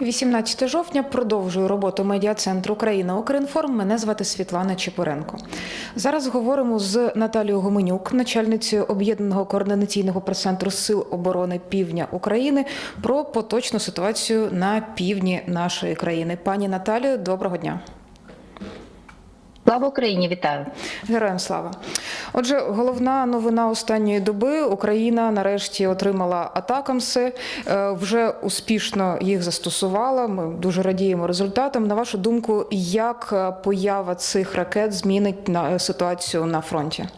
18 жовтня продовжую роботу медіа-центру Україна Укрінформ. Мене звати Світлана Чепуренко. Зараз говоримо з Наталією Гоменюк, начальницею об'єднаного координаційного прес-центру Сил оборони Півдня України, про поточну ситуацію на півдні нашої країни. Пані Наталію, доброго дня. Слава Україні, вітаю. Героям слава. Отже, головна новина останньої доби: Україна нарешті отримала атакамси, е, вже успішно їх застосувала. Ми дуже радіємо результатам. На вашу думку, як е, поява цих ракет змінить на ситуацію на фронті?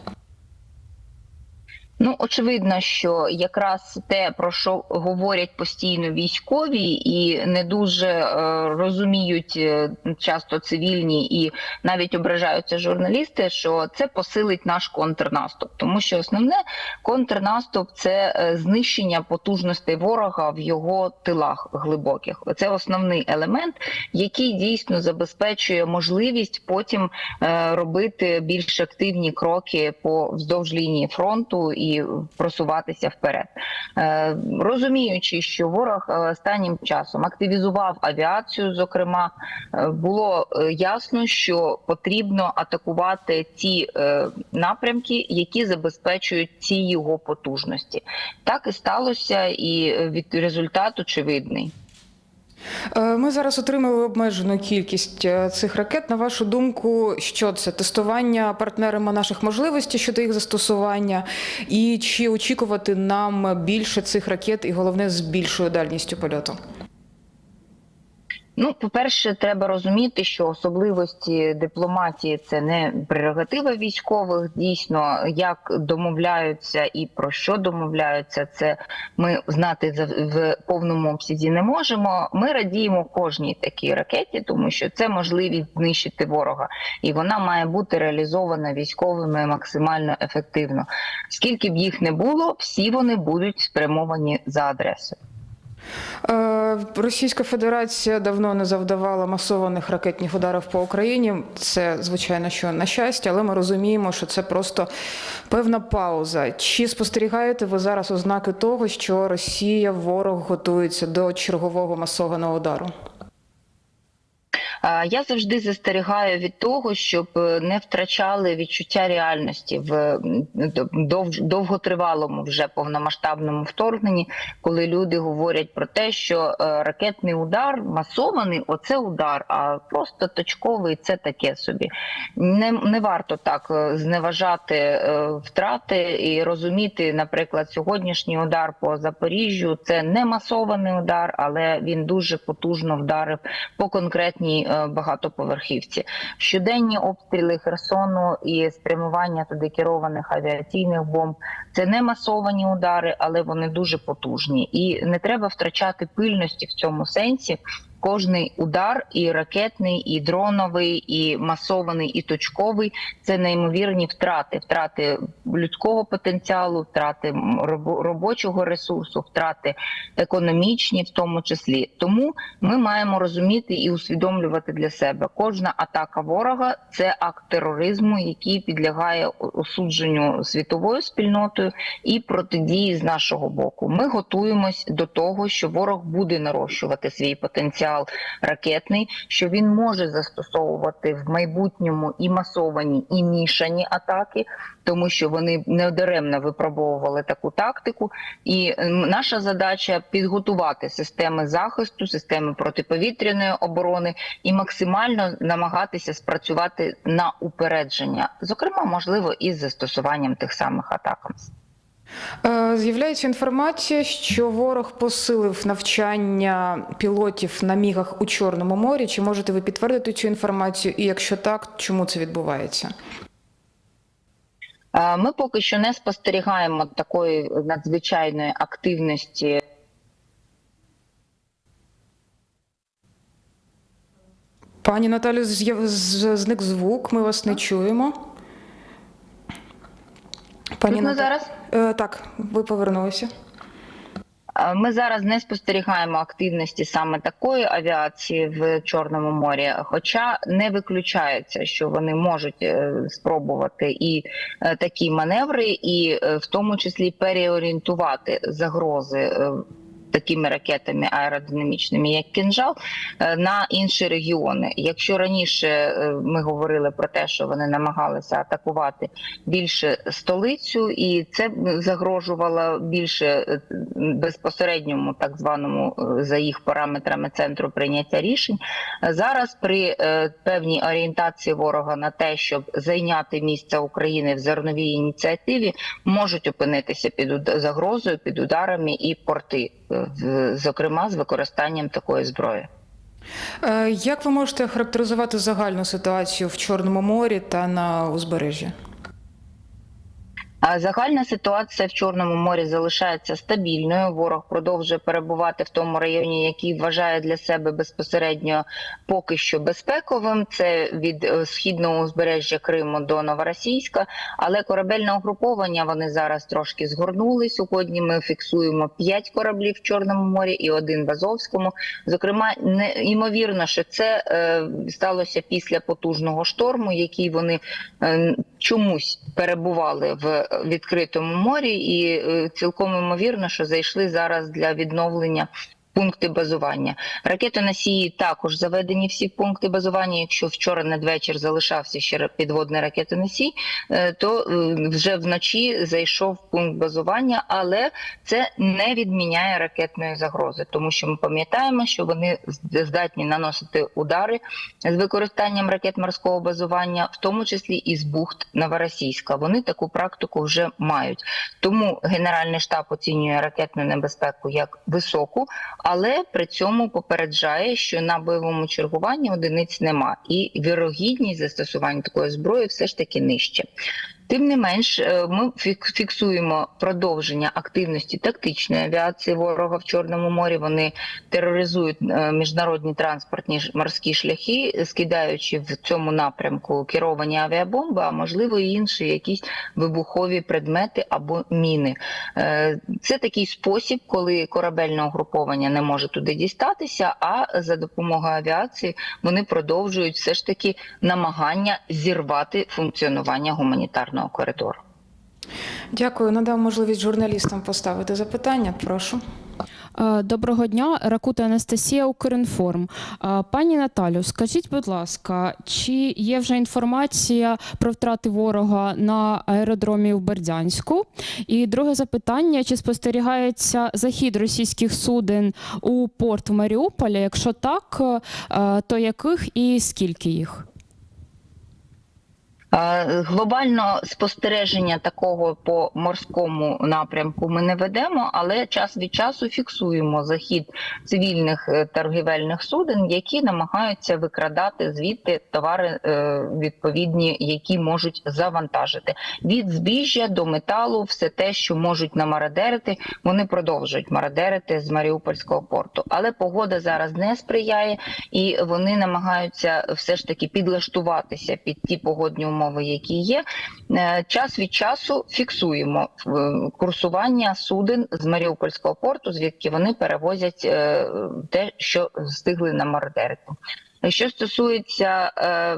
Ну очевидно, що якраз те, про що говорять постійно військові, і не дуже е, розуміють е, часто цивільні і навіть ображаються журналісти, що це посилить наш контрнаступ, тому що основне контрнаступ це е, знищення потужностей ворога в його тилах глибоких. Це основний елемент, який дійсно забезпечує можливість потім е, робити більш активні кроки по вздовж лінії фронту і просуватися вперед, Е, розуміючи, що ворог е, останнім часом активізував авіацію. Зокрема, е, було ясно, що потрібно атакувати ті напрямки, які забезпечують ці його потужності. Так і сталося, і від результат очевидний. Е, Ми зараз отримали обмежену кількість е, цих ракет. На вашу думку, що це тестування партнерами наших можливостей щодо їх застосування, і чи очікувати нам більше цих ракет, і головне з більшою дальністю польоту? Ну, по-перше, треба розуміти, що особливості дипломатії це не прерогатива військових. Дійсно, як домовляються і про що домовляються, це ми знати в повному обсязі не можемо. Ми радіємо кожній такій ракеті, тому що це можливість знищити ворога, і вона має бути реалізована військовими максимально ефективно. Скільки б їх не було, всі вони будуть спрямовані за адресою. Е, Російська Федерація давно не завдавала масованих ракетних ударів по Україні. Це звичайно, що на щастя, але ми розуміємо, що це просто певна пауза. Чи спостерігаєте ви зараз ознаки того, що Росія ворог готується до чергового масованого удару? Е, Я завжди застерігаю від того, щоб е, не втрачали відчуття реальності в довготривалому вже повномасштабному вторгненні, коли люди говорять про те, що е, ракетний удар масований, оце удар, а просто точковий це таке собі. Не, не варто так зневажати втрати і розуміти, наприклад, сьогоднішній удар по Запоріжжю це не масований удар, але він дуже потужно вдарив по конкретній багатоповерхівці. Щоденні обстріли Херсону і спрямування туди керованих авіаційних бомб це не масовані удари, але вони дуже потужні. І не треба втрачати пильності в цьому сенсі. Кожний удар, і ракетний, і дроновий, і масований, і точковий це неймовірні втрати, втрати людського потенціалу, втрати робочого ресурсу, втрати економічні, в тому числі. Тому ми маємо розуміти і усвідомлювати для себе кожна атака ворога це акт тероризму, який підлягає осудженню світовою спільнотою і протидії з нашого боку. Ми готуємось до того, що ворог буде нарощувати свій потенціал ракетний, що він може застосовувати в майбутньому і масовані, і мішані атаки, тому що вони недаремно випробовували таку тактику. І ем, наша задача підготувати системи захисту, системи протиповітряної оборони і максимально намагатися спрацювати на упередження, зокрема, можливо, із застосуванням тих самих атакам. Е, З'являється інформація, що ворог посилив навчання пілотів на мігах у Чорному морі. Чи можете ви підтвердити цю інформацію? І якщо так, чому це відбувається? Е, Ми поки що не спостерігаємо такої надзвичайної активності. Пані Наталю, зник звук, ми вас не чуємо. Чутно Наталю- зараз? Е, Так, ви повернулися. Е, Ми зараз не спостерігаємо активності саме такої авіації в Чорному морі, хоча не виключається, що вони можуть е, спробувати і е, такі маневри, і в тому числі переорієнтувати загрози такими ракетами аеродинамічними, як кінжал, е, на інші регіони. Якщо раніше е, ми говорили про те, що вони намагалися атакувати більше столицю, і це загрожувало більше е, безпосередньому, так званому за їх параметрами центру прийняття рішень. Зараз при певній орієнтації ворога на те, щоб зайняти місце України в зерновій ініціативі, можуть опинитися під загрозою, під ударами і порти, зокрема з використанням такої зброї. Е, Як ви можете характеризувати загальну ситуацію в Чорному морі та на узбережжі? Загальна ситуація в Чорному морі залишається стабільною. Ворог продовжує перебувати в тому районі, який вважає для себе безпосередньо поки що безпековим. Це від е, східного узбережжя Криму до Новоросійська. Але корабельне угруповання вони зараз трошки згорнули. Сьогодні ми фіксуємо 5 кораблів в Чорному морі і один в Азовському. Зокрема, не ймовірно, що це е, сталося після потужного шторму, який вони е, чомусь перебували в відкритому морі, і е, цілком імовірно, що зайшли зараз для відновлення. Пункти базування ракетоносії також заведені всі пункти базування. Якщо вчора надвечір залишався ще підводний ракетоносій, е, то е, вже вночі зайшов пункт базування, але це не відміняє ракетної загрози, тому що ми пам'ятаємо, що вони здатні наносити удари з використанням ракет морського базування, в тому числі і з бухт Новоросійська. Вони таку практику вже мають. Тому Генеральний штаб оцінює ракетну небезпеку як високу, але при цьому попереджає, що на бойовому чергуванні одиниць нема, і вірогідність застосування такої зброї все ж таки нижче. Тим не менш, е, ми фік- фіксуємо продовження активності тактичної авіації ворога в Чорному морі. Вони тероризують е, міжнародні транспортні морські шляхи, скидаючи в цьому напрямку керовані авіабомби, а можливо і інші якісь вибухові предмети або міни. Е, Це такий спосіб, коли корабельне угруповання не може туди дістатися, а за допомогою авіації вони продовжують все ж таки намагання зірвати функціонування гуманітарного коридору. Дякую. Надав можливість журналістам поставити запитання. Прошу. Е, Доброго дня, Ракута Анастасія Укрінформ. Е, Пані Наталю, скажіть, будь ласка, чи є вже інформація про втрати ворога на аеродромі в Бердянську? І друге запитання: чи спостерігається захід російських суден у порт в Маріуполі? Якщо так, е, то яких і скільки їх? Глобально спостереження такого по морському напрямку ми не ведемо, але час від часу фіксуємо захід цивільних е, торгівельних суден, які намагаються викрадати звідти товари е, відповідні, які можуть завантажити від збіжжя до металу, все те, що можуть намарадерити, вони продовжують марадерити з Маріупольського порту. Але погода зараз не сприяє, і вони намагаються все ж таки підлаштуватися під ті погодні умови, які є. Е, Час від часу фіксуємо е, курсування суден з Маріупольського порту, звідки вони перевозять е, те, що встигли намардерити. Що стосується е,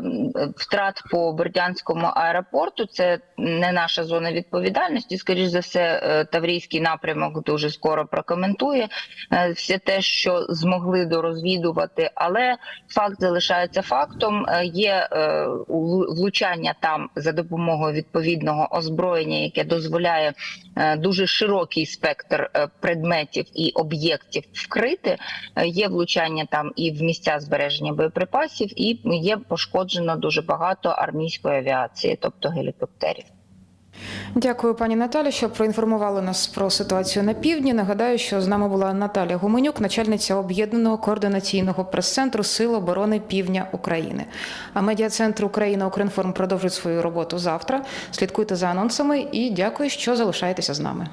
втрат по Бердянському аеропорту, це не наша зона відповідальності. Скоріш за все, е, Таврійський напрямок дуже скоро прокоментує е, все те, що змогли дорозвідувати, але факт залишається фактом. Є влучання там за допомогою відповідного озброєння, яке дозволяє дуже широкий спектр предметів і об'єктів вкрити. Є влучання там і в місця збереження боєприпасів, і є пошкоджено дуже багато армійської авіації, тобто гелікоптерів. Дякую, пані Наталі, що проінформували нас про ситуацію на півдні. Нагадаю, що з нами була Наталія Гуменюк, начальниця об'єднаного координаційного прес-центру Сил оборони Півдня України. А медіа-центр Україна Укрінформ продовжить свою роботу завтра. Слідкуйте за анонсами і дякую, що залишаєтеся з нами.